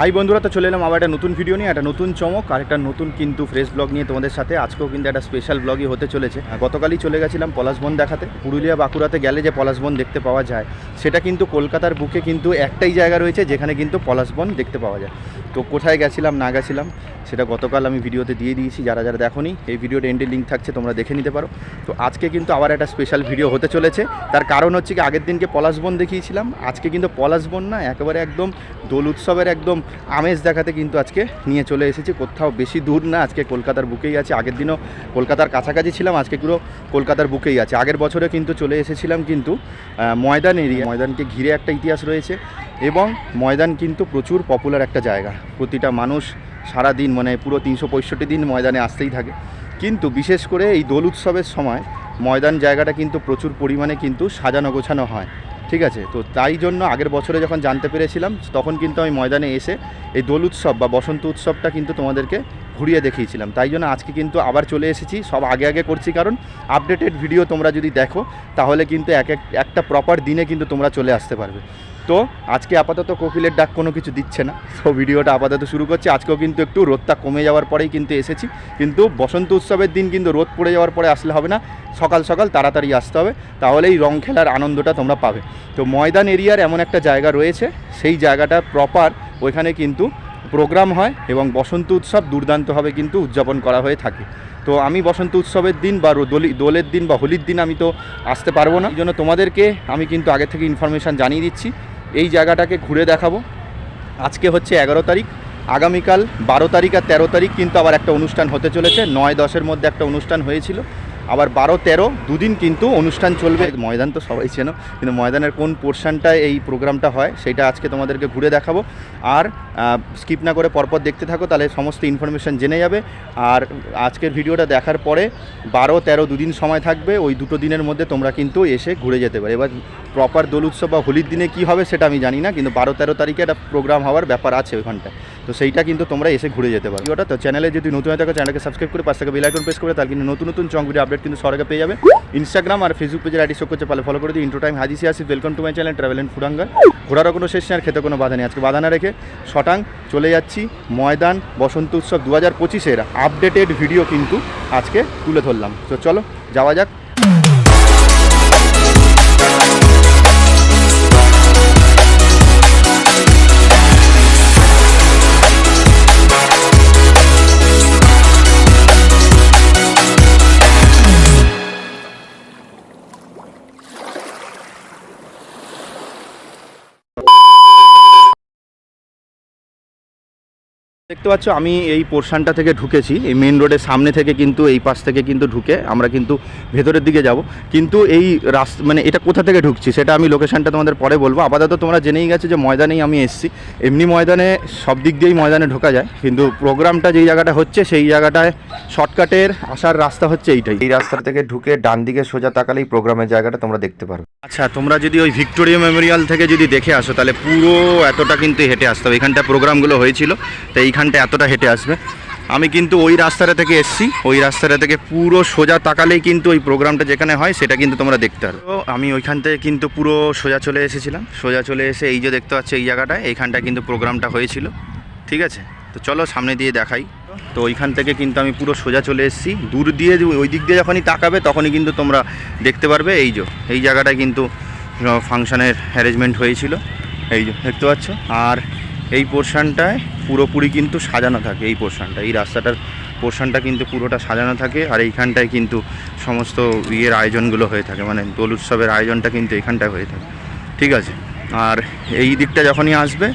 High বন্ধুরা, তো চলে এলাম আবার একটা নতুন ভিডিও নিয়ে, একটা নতুন চমক আর একটা নতুন কিন্তু ফ্রেশ ব্লগ নিয়ে তোমাদের সাথে। আজকেও কিন্তু একটা স্পেশাল ব্লগই হতে চলেছে। গতকালই চলে গেছিলাম পলাশবন দেখাতে। পুরুলিয়া বাঁকুড়াতে গেলে যে পলাশবন দেখতে পাওয়া যায়, সেটা কিন্তু কলকাতার বুকে কিন্তু একটাই জায়গা রয়েছে, যেখানে কিন্তু পলাশবন দেখতে পাওয়া যায়। তো কোথায় গেছিলাম, না গেছিলাম, সেটা গতকাল আমি ভিডিওতে দিয়ে দিয়েছি, যারা যারা দেখোনি, এই ভিডিওটা এন্ডের লিঙ্ক থাকছে, তোমরা দেখে নিতে পারো। তো আজকে কিন্তু আবার একটা স্পেশাল ভিডিও হতে চলেছে। তার কারণ হচ্ছে কি, আগের দিনকে পলাশবন দেখিয়েছিলাম, আজকে কিন্তু পলাশবন না, একেবারে একদম দোল উৎসবের একদম আমেজ দেখাতে কিন্তু আজকে নিয়ে চলে এসেছি। কোথাও বেশি দূর না, আজকে কলকাতার বুকেই আছে। আগের দিনও কলকাতার কাছাকাছি ছিলাম, আজকে পুরো কলকাতার বুকেই আছে। আগের বছরে কিন্তু চলে এসেছিলাম কিন্তু ময়দান এরিয়া। ময়দানকে ঘিরে একটা ইতিহাস রয়েছে এবং ময়দান কিন্তু প্রচুর পপুলার একটা জায়গা। প্রতিটা মানুষ সারা দিন মানে পুরো তিনশো পঁয়ষট্টি দিন ময়দানে আসতেই থাকে। কিন্তু বিশেষ করে এই দোল উৎসবের সময় ময়দান জায়গাটা কিন্তু প্রচুর পরিমাণে কিন্তু সাজানো গোছানো হয়। ঠিক আছে, তো তাই জন্য আগের বছরে যখন জানতে পেরেছিলাম, তখন কিন্তু আমি ময়দানে এসে এই দোল উৎসব বা বসন্ত উৎসবটা কিন্তু তোমাদেরকে ঘুরিয়ে দেখিয়েছিলাম। তাই জন্য আজকে কিন্তু আবার চলে এসেছি, সব আগে আগে করছি, কারণ আপডেটেড ভিডিও তোমরা যদি দেখো, তাহলে কিন্তু এক এক, একটা প্রপার দিনে কিন্তু তোমরা চলে আসতে পারবে। তো আজকে আপাতত কোকিলের ডাক কোনো কিছু দিচ্ছে না। তো ভিডিওটা আপাতত শুরু করছি। আজকেও কিন্তু একটু রোদটা কমে যাওয়ার পরেই কিন্তু এসেছি। কিন্তু বসন্ত উৎসবের দিন কিন্তু রোদ পড়ে যাওয়ার পরে আসলে হবে না। সকাল সকাল তাড়াতাড়ি আসতে হবে। তাহলেই রং খেলার আনন্দটা তোমরা পাবে। তো ময়দান এরিয়ার এমন একটা জায়গা রয়েছে। সেই জায়গাটা প্রপার ওইখানে কিন্তু প্রোগ্রাম হয় এবং বসন্ত উৎসব দুর্দান্তভাবে কিন্তু উদযাপন করা হয়ে থাকে। তো আমি বসন্ত উৎসবের দিন বা দোলি, দোলের দিন বা হোলির দিন আমি তো আসতে পারব না। জন্য তোমাদেরকে আমি কিন্তু আগে থেকে ইনফরমেশান জানিয়ে দিচ্ছি। এই জায়গাটাকে ঘুরে দেখাবো। আজকে হচ্ছে এগারো তারিখ, আগামীকাল বারো তারিখ আর তেরো তারিখ কিন্তু আবার একটা অনুষ্ঠান হতে চলেছে। নয় দশের মধ্যে একটা অনুষ্ঠান হয়েছিল। আবার বারো, তেরো, দুদিন কিন্তু অনুষ্ঠান চলবে। ময়দান তো সবাই চেনো, কিন্তু ময়দানের কোন পোর্শনটায় এই প্রোগ্রামটা হয়, সেটা আজকে তোমাদেরকে ঘুরে দেখাবো। আর স্কিপ না করে পরপর দেখতে থাকো, তাহলে সমস্ত ইনফরমেশান জেনে যাবে। আর আজকের ভিডিওটা দেখার পরে বারো, তেরো, দুদিন সময় থাকবে, ওই দুটো দিনের মধ্যে তোমরা কিন্তু এসে ঘুরে যেতে পারো। এবার প্রপার দোল উৎসব বা হোলির দিনে কী হবে সেটা আমি জানি না, কিন্তু বারো, তেরো তারিখে একটা প্রোগ্রাম হওয়ার ব্যাপার আছে ওইখানটায়। তো সেইটা কিন্তু তোমরা এসে ঘুরে যেতে পারো। ভিডিওটা তো চ্যানেলে যদি নতুন হয়ে থাকো চ্যানেলকে সাবস্ক্রাইব করে পাশ থেকে বেল আইকন প্রেস করে, তাহলে কিন্তু নতুন নতুন চং আপডেট কিন্তু সরকার পেয়ে যাবে। ইনস্টাগ্রাম আর ফেসবুক পেজের আইডি শো করছে পালে ফলো করে দিই ইন্টু টাইম হাজি আসি welcome to my channel travel and ফুডাঙ্গার ঘোরারও কোনো শেষ আর খেতে কোনো বাধা নেই। আজকে বাধা না রেখে শটাং চলে যাচ্ছি ময়দান বসন্ত উৎসব দু হাজার পঁচিশের আপডেটেড ভিডিও কিন্তু আজকে তুলে ধরলাম। তো চলো, যাওয়া যাক। দেখতে পাচ্ছ আমি এই পোর্শনটা থেকে ঢুকেছি এই মেন রোডের সামনে থেকে কিন্তু এই পাশ থেকে কিন্তু ঢুকে আমরা কিন্তু ভেতরের দিকে যাব। কিন্তু এই রাস্তা মানে এটা কোথা থেকে ঢুকছি সেটা আমি লোকেশানটা তোমাদের পরে বলব। আপাতত তোমরা জেনেই গেছো যে ময়দানেই আমি এসেছি। এমনি ময়দানে সব দিক দিয়েই ময়দানে ঢোকা যায় কিন্তু প্রোগ্রামটা যেই জায়গাটা হচ্ছে সেই জায়গাটায় শর্টকাটের আসার রাস্তা হচ্ছে এইটাই। এই রাস্তা থেকে ঢুকে ডান দিকে সোজা তাকালেই প্রোগ্রামের জায়গাটা তোমরা দেখতে পারো। আচ্ছা তোমরা যদি ওই ভিক্টোরিয়া মেমোরিয়াল থেকে যদি দেখে আসো তাহলে পুরো এতটা কিন্তু হেঁটে আসতে হবে। এখানটা প্রোগ্রামগুলো হয়েছিল তো এইখানটা এতটা হেঁটে আসবে। আমি কিন্তু ওই রাস্তাটা থেকে এসছি। ওই রাস্তাটা থেকে পুরো সোজা তাকালেই কিন্তু ওই প্রোগ্রামটা যেখানে হয়, সেটা কিন্তু তোমরা দেখতে পারো তো আমি ওইখান থেকে কিন্তু পুরো সোজা চলে এসেছিলাম। সোজা চলে এসে এই যে দেখতে পাচ্ছ এই জায়গাটায় এইখানটা কিন্তু প্রোগ্রামটা হয়েছিল। ঠিক আছে? তো চলো সামনে দিয়ে দেখাই। তো ওইখান থেকে কিন্তু আমি পুরো সোজা চলে এসেছি। দূর দিয়ে ওই দিক দিয়ে যখনই তাকাবে, তখনই কিন্তু তোমরা দেখতে পারবে। এই যে, এই জায়গাটায় কিন্তু ফাংশানের অ্যারেঞ্জমেন্ট হয়েছিল। এই যে, দেখতে পাচ্ছ? আর এই পোর্শনটায় পুরোপুরি কিন্তু সাজানো থাকে, এই পোর্শনটা। এই রাস্তাটার পোর্শনটা কিন্তু পুরোটা সাজানো থাকে আর এইখানটায় কিন্তু সমস্ত ইয়ের আয়োজনগুলো হয়ে থাকে মানে দোল উৎসবের আয়োজনটা কিন্তু এইখানটায় হয়ে থাকে। ঠিক আছে? আর এই দিকটা যখনই আসবে,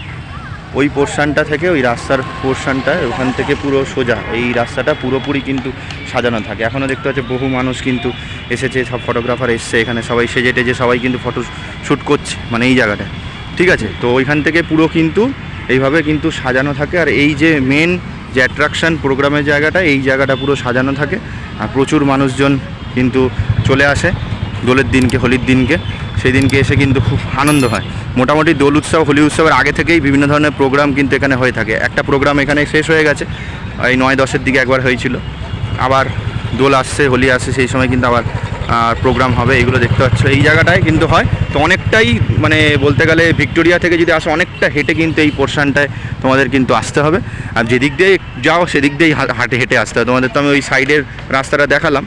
ওই পোর্শনটা থেকে ওই রাস্তার পোর্শনটা ওখান থেকে পুরো সোজা, এই রাস্তাটা পুরোপুরি কিন্তু সাজানো থাকে। এখনও দেখতে পাচ্ছি বহু মানুষ কিন্তু এসেছে, সব ফটোগ্রাফার এসছে, এখানে সবাই সেজে টেজে সবাই কিন্তু ফটো শ্যুট করছে মানে এই জায়গাটায়। ঠিক আছে? তো ওইখান থেকে পুরো কিন্তু এইভাবে কিন্তু সাজানো থাকে। আর এই যে মেন যে অ্যাট্রাকশান প্রোগ্রামের জায়গাটা, এই জায়গাটা পুরো সাজানো থাকে। আর প্রচুর মানুষজন কিন্তু চলে আসে দোলের দিনকে, হোলির দিনকে। সেই দিনকে এসে কিন্তু খুব আনন্দ হয়। মোটামুটি দোল উৎসব, হোলি উৎসবের আগে থেকেই বিভিন্ন ধরনের প্রোগ্রাম কিন্তু এখানে হয়ে থাকে। একটা প্রোগ্রাম এখানে শেষ হয়ে গেছে। এই নয় দশের দিকে একবার হয়েছিল। আবার দোল আসছে, হোলি আসছে, সেই সময় কিন্তু আবার প্রোগ্রাম হবে, এগুলো দেখতে পাচ্ছ। এই জায়গাটায় কিন্তু হয়। তো অনেকটাই মানে বলতে গেলে ভিক্টোরিয়া থেকে যদি আসো, অনেকটা হেঁটে কিন্তু এই পোর্শানটায় তোমাদের কিন্তু আসতে হবে। আর যেদিক দিয়ে যাও, সেদিক দিয়েই হাঁটে, হেঁটে আসতে হবে। তোমাদের তো আমি ওই সাইডের রাস্তাটা দেখালাম।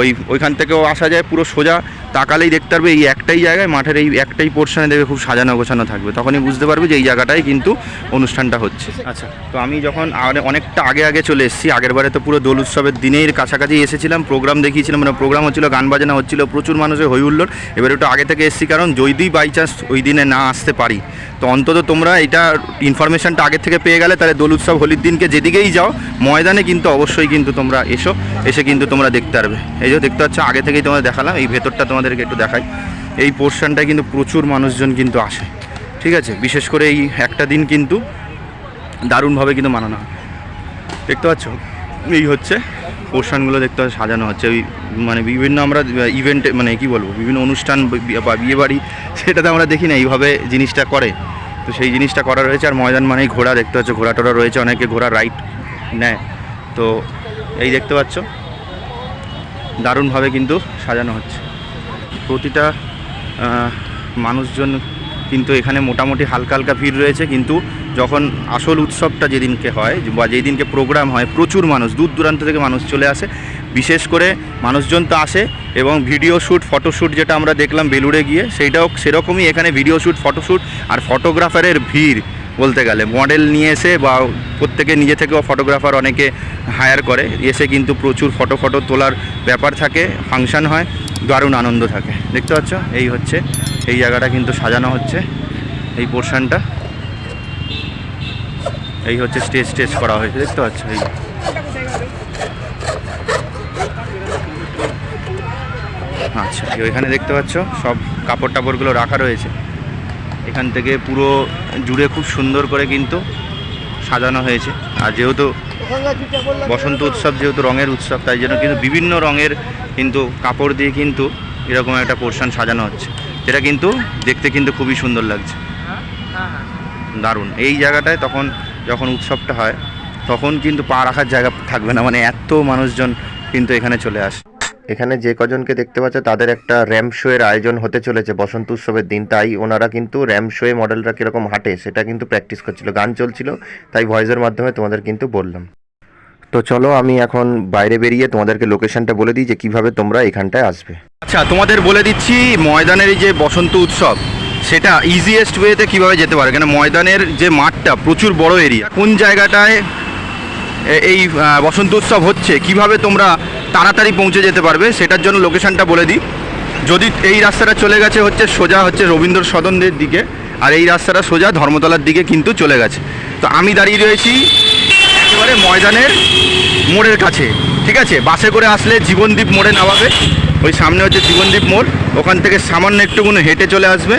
ওই, ওইখান থেকেও আসা যায় পুরো সোজা। তাকালেই দেখতে পারবে এই একটাই জায়গায় মাঠের এই একটাই পোর্শনে দেখবে খুব সাজানো গোছানো থাকবে। তখনই বুঝতে পারবে যে এই জায়গাটাই কিন্তু অনুষ্ঠানটা হচ্ছে। আচ্ছা। তো আমি যখন আরে- অনেকটা আগে আগে চলে এসেছি আগের বারে তো পুরো দোল উৎসবের দিনের কাছাকাছি এসেছিলাম প্রোগ্রাম দেখিয়েছিলাম মানে প্রোগ্রাম হচ্ছিল গান বাজনা হচ্ছিল প্রচুর মানুষের হই হুল্লোড় এবার একটু আগে থেকে এসেছি কারণ যদি বাই চান্স ওই দিনে না আসতে পারি তো অন্তত তোমরা এটা ইনফরমেশনটা আগে থেকে পেয়ে গেলে তাহলে দোল উৎসব হোলির দিনকে যেদিকেই যাও ময়দানে কিন্তু অবশ্যই কিন্তু তোমরা এসো এসে কিন্তু তোমরা দেখতে পারবে। এই যে দেখতে পাচ্ছ আগে থেকেই তোমাদের দেখালাম এই ভেতরটা তোমাদেরকে একটু দেখাই। এই পোর্শনটায় কিন্তু প্রচুর মানুষজন কিন্তু আসে। ঠিক আছে? বিশেষ করে এই একটা দিন কিন্তু দারুণভাবে কিন্তু মানানো হয়। দেখতে পাচ্ছ? এই হচ্ছে পোর্শনগুলো দেখতে পাচ্ছ, সাজানো হচ্ছে। ওই মানে বিভিন্ন আমরা ইভেন্টে মানে কি বলব? বিভিন্ন অনুষ্ঠান বা বিয়েবাড়ি সেটাতে আমরা দেখি না এইভাবে জিনিসটা করে। তো সেই জিনিসটা করা রয়েছে। আর ময়দান মানেই ঘোড়া। দেখতে পাচ্ছ ঘোড়া টোড়া রয়েছে। অনেকে ঘোড়া রাইড নেয়। তো এই দেখতে পাচ্ছ? দারুণভাবে কিন্তু সাজানো হচ্ছে। প্রতিটা মানুষজন কিন্তু এখানে মোটামুটি হালকা হালকা ভিড় রয়েছে। কিন্তু যখন আসল উৎসবটা যেদিনকে হয়, বা যেই দিনকে প্রোগ্রাম হয়, প্রচুর মানুষ, দূর দূরান্ত থেকে মানুষ চলে আসে। বিশেষ করে মানুষজন তো আসে এবং ভিডিও শ্যুট ফটোশ্যুট যেটা আমরা দেখলাম বেলুড়ে গিয়ে, সেইটাও সেরকমই এখানে ভিডিও শ্যুট ফটোশ্যুট আর ফটোগ্রাফারের ভিড় বলতে গেলে। মডেল নিয়ে এসে বা প্রত্যেকে নিজে থেকেও ফটোগ্রাফার অনেকে হায়ার করে। এসে কিন্তু প্রচুর ফটো ফটো তোলার ব্যাপার থাকে ফাংশন হয়। দারুণ আনন্দ থাকে। দেখতে পাচ্ছ? এই হচ্ছে, এই জায়গাটা কিন্তু সাজানো হচ্ছে, এই পোর্শনটা। এই হচ্ছে স্টেজ স্টেজ করা হয়েছে, দেখতে পাচ্ছ? এই। আচ্ছা এই এখানে দেখতে পাচ্ছ? সব কাপড় টাপড়গুলো রাখা রয়েছে। এখান থেকে পুরো জুড়ে খুব সুন্দর করে কিন্তু সাজানো হয়েছে। আর যেহেতু বসন্ত উৎসব, যেহেতু রঙের উৎসব, তাই জন্য কিন্তু বিভিন্ন রঙের কিন্তু কাপড় দিয়ে কিন্তু এরকম একটা পোর্শন সাজানো হচ্ছে। যেটা কিন্তু দেখতে কিন্তু খুবই সুন্দর লাগছে। দারুণ। এই জায়গাটায় তখন যখন উৎসবটা হয়, তখন কিন্তু পা রাখার জায়গা থাকবে না। মানে এত মানুষজন কিন্তু এখানে চলে আসে। এখানে যে কজনকে দেখতে পাচ্ছ, তাদের একটা র্যাম্প শো এর আয়োজন হতে চলেছে বসন্ত উৎসবের দিন। তাই ওনারা কিন্তু র্যাম্প শো এ মডেলরা কীরকম হাঁটে, সেটা কিন্তু প্র্যাকটিস করছিল। গান চলছিল, তাই ভয়েসের মাধ্যমে তোমাদের কিন্তু বললাম। তো চলো আমি এখন বাইরে বেরিয়ে তোমাদেরকে লোকেশনটা বলে দিই যে কীভাবে তোমরা এখানটায় আসবে। আচ্ছা তোমাদের বলে দিচ্ছি ময়দানের যে বসন্ত উৎসব, সেটা ইজিয়েস্ট ওয়েতে কীভাবে যেতে পারে? কেন ময়দানের যে মাঠটা প্রচুর বড় এরিয়া কোন জায়গাটায় এই বসন্ত উৎসব হচ্ছে, কীভাবে তোমরা তাড়াতাড়ি পৌঁছে যেতে পারবে, সেটার জন্য লোকেশনটা বলে দিই। যদি এই রাস্তাটা চলে গেছে হচ্ছে সোজা হচ্ছে রবীন্দ্র সদনের দিকে, আর এই রাস্তাটা সোজা ধর্মতলার দিকে কিন্তু চলে গেছে। তো আমি দাঁড়িয়ে রয়েছি একেবারে ময়দানের মোড়ের কাছে, ঠিক আছে? বাসে করে আসলে জীবনদ্বীপ মোড়ে নামাবে। ওই সামনে হচ্ছে জীবনদ্বীপ মোড়। ওখান থেকে সামান্য একটুকুনো হেঁটে চলে আসবে।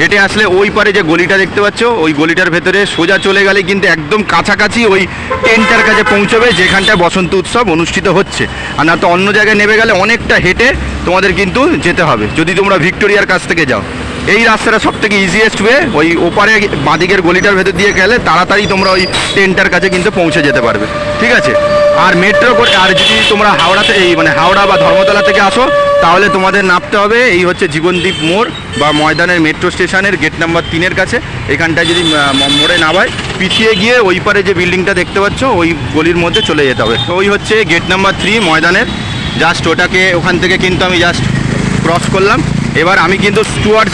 হেঁটে আসলে ওই পারে যে গলিটা দেখতে পাচ্ছ, ওই গলিটার ভেতরে সোজা চলে গেলে কিন্তু একদম কাছাকাছি ওই টেন্টার কাছে পৌঁছবে, যেখানটায় বসন্ত উৎসব অনুষ্ঠিত হচ্ছে। আর না তো অন্য জায়গায় নেমে গেলে অনেকটা হেঁটে তোমাদের কিন্তু যেতে হবে। যদি তোমরা ভিক্টোরিয়ার কাছ থেকে যাও। এই রাস্তাটা সব থেকে ইজিয়েস্ট ওয়ে ওই ওপারে বাঁদিকের গলিটার ভেতর দিয়ে গেলে তাড়াতাড়ি তোমরা ওই ট্রেনটার কাছে কিন্তু পৌঁছে যেতে পারবে, ঠিক আছে? আর মেট্রো করে আর যদি তোমরা হাওড়াতে এই মানে হাওড়া বা ধর্মতলা থেকে আসো, তাহলে তোমাদের নামতে হবে, এই হচ্ছে জীবনদ্বীপ মোড় বা ময়দানের মেট্রো স্টেশনের গেট নাম্বার তিনের কাছে, এখানটায় যদি মোড়ে নামায় পিছিয়ে গিয়ে ওই পারে যে বিল্ডিংটা দেখতে পাচ্ছ, ওই গলির মধ্যে চলে যেতে হবে। তো ওই হচ্ছে গেট নাম্বার থ্রি ময়দানের জাস্ট ওটাকে ওখান থেকে কিন্তু আমি জাস্ট ক্রস করলাম। এবার আমি কিন্তু স্টুয়ার্ড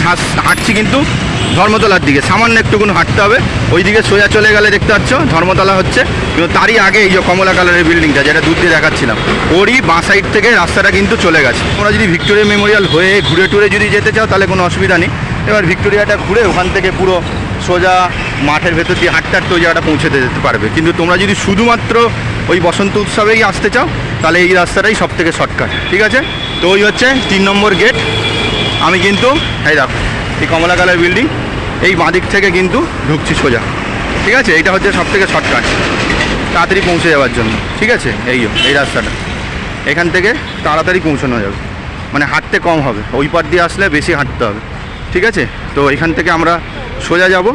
হাঁটছি কিন্তু ধর্মতলার দিকে। সামান্য একটুকুন হাঁটতে হবে। ওই দিকে সোজা চলে গেলে দেখতে পাচ্ছ, ধর্মতলা হচ্ছে, কিন্তু তারই আগে এই যে কমলা কালারের বিল্ডিংটা যেটা দূর দিয়ে দেখাচ্ছিলাম, ওরই বাঁ সাইড থেকে রাস্তাটা কিন্তু চলে গেছে। তোমরা যদি ভিক্টোরিয়া মেমোরিয়াল হয়ে ঘুরে টুরে যদি যেতে চাও, তাহলে কোনো অসুবিধা নেই। এবার ভিক্টোরিয়াটা ঘুরে ওখান থেকে পুরো সোজা মাঠের ভেতর দিয়ে হাঁটতে হাঁটতে ওই জায়গাটা পৌঁছে যেতে পারবে। কিন্তু তোমরা যদি শুধুমাত্র ওই বসন্ত উৎসবেই আসতে চাও, তাহলে এই রাস্তাটাই সব থেকে শর্টকাট ঠিক আছে? তো ওই হচ্ছে তিন নম্বর গেট আমি কিন্তু, এই দেখো, এই কমলা কালার বিল্ডিং এই বাঁদিক থেকে কিন্তু ঢুকছি সোজা। ঠিক আছে? এইটা হচ্ছে সব থেকে শর্টকাট তাড়াতাড়ি পৌঁছে যাওয়ার জন্য। ঠিক আছে? এই এই রাস্তাটা। এখান থেকে তাড়াতাড়ি পৌঁছানো যাবে। মানে হাঁটতে কম হবে। ওই পার দিয়ে আসলে বেশি হাঁটতে হবে। ঠিক আছে? তো এখান থেকে আমরা সোজা যাব।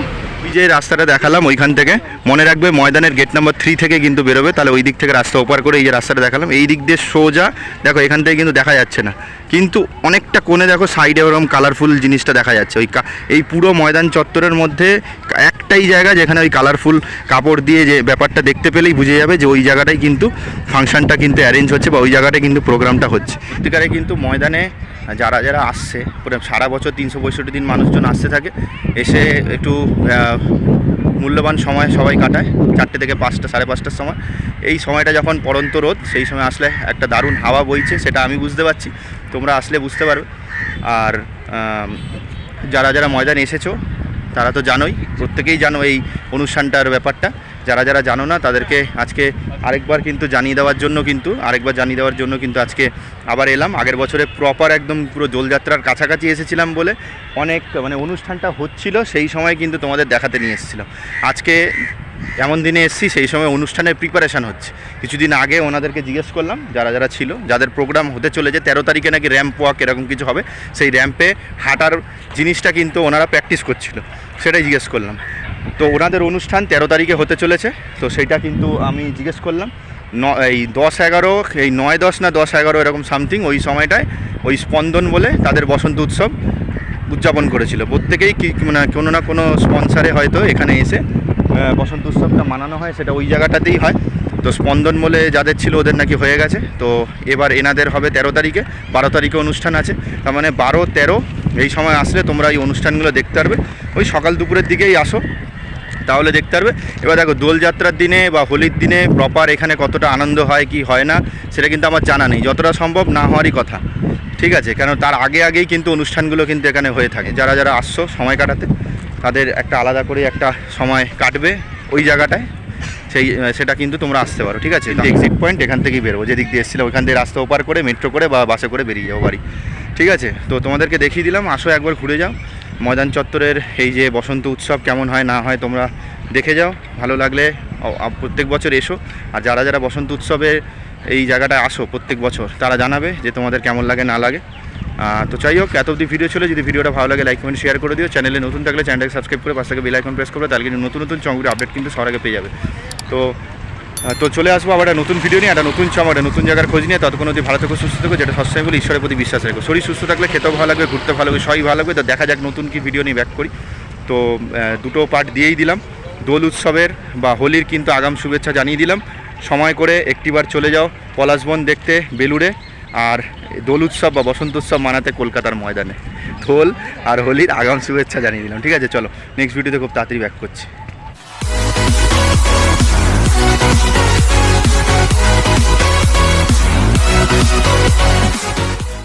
ওই যে রাস্তাটা দেখালাম ওইখান থেকে, মনে রাখবে ময়দানের গেট নাম্বার থ্রি থেকে কিন্তু বেরোবে, তাহলে ওই দিক থেকে রাস্তা ওপার করে এই যে রাস্তাটা দেখালাম, এই দিক দিয়ে সোজা, দেখো এখান থেকে কিন্তু দেখা যাচ্ছে না। কিন্তু অনেকটা কোণে দেখো সাইডে ওরকম কালারফুল জিনিসটা দেখা যাচ্ছে, ওই এই পুরো ময়দান চত্বরের মধ্যে একটাই জায়গা যেখানে ওই কালারফুল কাপড় দিয়ে যে ব্যাপারটা দেখতে পেলেই বুঝে যাবে যে ওই জায়গাটাই কিন্তু ফাংশনটা কিন্তু অ্যারেঞ্জ হচ্ছে বা ওই জায়গাটায় কিন্তু প্রোগ্রামটা হচ্ছে। সত্যিকারে কিন্তু ময়দানে যারা যারা আসছে, পুরো সারা বছর তিনশো পঁয়ষট্টি দিন মানুষজন আসতে থাকে, এসে একটু মূল্যবান সময় সবাই কাটায়, চারটে থেকে পাঁচটা, সাড়ে পাঁচটার সময়। এই সময়টা যখন পড়ন্ত রোদ, সেই সময় আসলে একটা দারুণ হাওয়া বইছে, সেটা আমি বুঝতে পারছি। তোমরা আসলে বুঝতে পারবে। আর যারা যারা ময়দানে এসেছ, তারা তো জানোই, প্রত্যেকেই জানো এই অনুষ্ঠানটার ব্যাপারটা। যারা যারা জানো না, তাদেরকে আজকে আরেকবার কিন্তু জানিয়ে দেওয়ার জন্য কিন্তু, আরেকবার জানিয়ে দেওয়ার জন্য কিন্তু আজকে আবার এলাম। আগের বছরে প্রপার একদম পুরো দোলযাত্রার কাছাকাছি এসেছিলাম বলে অনেক মানে অনুষ্ঠানটা হচ্ছিল, সেই সময় কিন্তু তোমাদের দেখাতে নিয়ে এসেছিলাম। আজকে এমন দিনে এসেছি, সেই সময় অনুষ্ঠানের প্রিপারেশান হচ্ছে। কিছুদিন আগে ওনাদেরকে জিজ্ঞেস করলাম, যারা যারা ছিল, যাদের প্রোগ্রাম হতে চলেছে, তেরো তারিখে নাকি র্যাম্প ওয়াক এরকম কিছু হবে, সেই র্যাম্পে হাঁটার জিনিসটা কিন্তু ওনারা প্র্যাকটিস করছিল। সেটাই জিজ্ঞেস করলাম। তো ওনাদের অনুষ্ঠান তেরো তারিখে হতে চলেছে, তো সেটা কিন্তু আমি জিজ্ঞেস করলাম। ন, এই দশ এগারো, এই নয় দশ না দশ এগারো এরকম সামথিং ওই সময়টায় ওই স্পন্দন বলে তাদের বসন্ত উৎসব উদযাপন করেছিল। প্রত্যেকেই কি মানে কোনো না কোনো স্পন্সারে হয়তো এখানে এসে বসন্ত উৎসবটা মানানো হয়, সেটা ওই জায়গাটাতেই হয়। তো স্পন্দন বলে যাদের ছিল ওদের নাকি হয়ে গেছে। তো এবার এনাদের হবে তেরো তারিখে, বারো তারিখে অনুষ্ঠান আছে। তার মানে বারো তেরো এই সময় আসলে তোমরা এই অনুষ্ঠানগুলো দেখতে পারবে। ওই সকাল দুপুরের দিকেই আসো। তাহলে দেখতে পারবে। এবার দেখো দোলযাত্রার দিনে বা হোলির দিনে প্রপার এখানে কতটা আনন্দ হয় কি হয় না সেটা কিন্তু আমার জানা নেই। যতটা সম্ভব না হওয়ারই কথা। ঠিক আছে? কেন তার আগে আগেই কিন্তু অনুষ্ঠানগুলো কিন্তু এখানে হয়ে থাকে। যারা যারা আসছো সময় কাটাতে তাদের একটা আলাদা করে একটা সময় কাটবে ওই জায়গাটায়। সেই সেটা কিন্তু তোমরা আসতে পারো। ঠিক আছে? এক্সিট পয়েন্ট এখান থেকেই বেরোবো। যেদিক দিয়ে এসেছিলাম ওখান দিয়ে রাস্তা ওপার করে মেট্রো করে বা বাসে করে বেরিয়ে যাব বাড়ি। ঠিক আছে? তো তোমাদেরকে দেখিয়ে দিলাম। আসো একবার ঘুরে যাও। ময়দান চত্বরের এই যে বসন্ত উৎসব কেমন হয়, না হয় তোমরা দেখে যাও। ভালো লাগলে প্রত্যেক বছর এসো। আর যারা যারা বসন্ত উৎসবে এই জায়গাটায় আসো প্রত্যেক বছর, তারা জানাবে যে তোমাদের কেমন লাগে, না লাগে। তো যাই হোক, এত অবধি ভিডিও ছিল। যদি ভিডিওটা ভালো লাগে লাইক কমেন্ট শেয়ার করে দিও। চ্যানেলে নতুন থাকলে চ্যানেলটাকে সাবস্ক্রাইব করে পাশ থেকে বেল আইকন প্রেস করবে। তাহলে কিন্তু নতুন নতুন চমগুলো আপডেট কিন্তু সবার পেয়ে যাবে। তো তো চলে আসব আবার নতুন ভিডিও নিয়ে, একটা নতুন চমক একটা নতুন জায়গার খোঁজ নিয়ে। ততক্ষণ অবধি ভালো থেকো, সুস্থ থেকো, যেটা সবসময় বলে, ঈশ্বরের প্রতি বিশ্বাস রেখো। শরীর সুস্থ থাকলে খেতেও ভালো লাগবে, ঘুরতে ভালো লাগবে, সবই ভালো লাগবে। তো দেখা যাক নতুন কি ভিডিও নিয়ে ব্যাক করি। তো দুটো পার্ট দিয়েই দিলাম। দোল উৎসবের বা হোলির কিন্তু আগাম শুভেচ্ছা জানিয়ে দিলাম। সময় করে একটিবার চলে যাও পলাশবন দেখতে, বেলুড়ে। আর দোল উৎসব বা বসন্ত উৎসব মানাতে কলকাতার ময়দানে। দোল আর হোলির আগাম শুভেচ্ছা জানিয়ে দিলাম। ঠিক আছে, চলো নেক্সট ভিডিওতে খুব তাড়াতাড়ি ব্যাক করছি।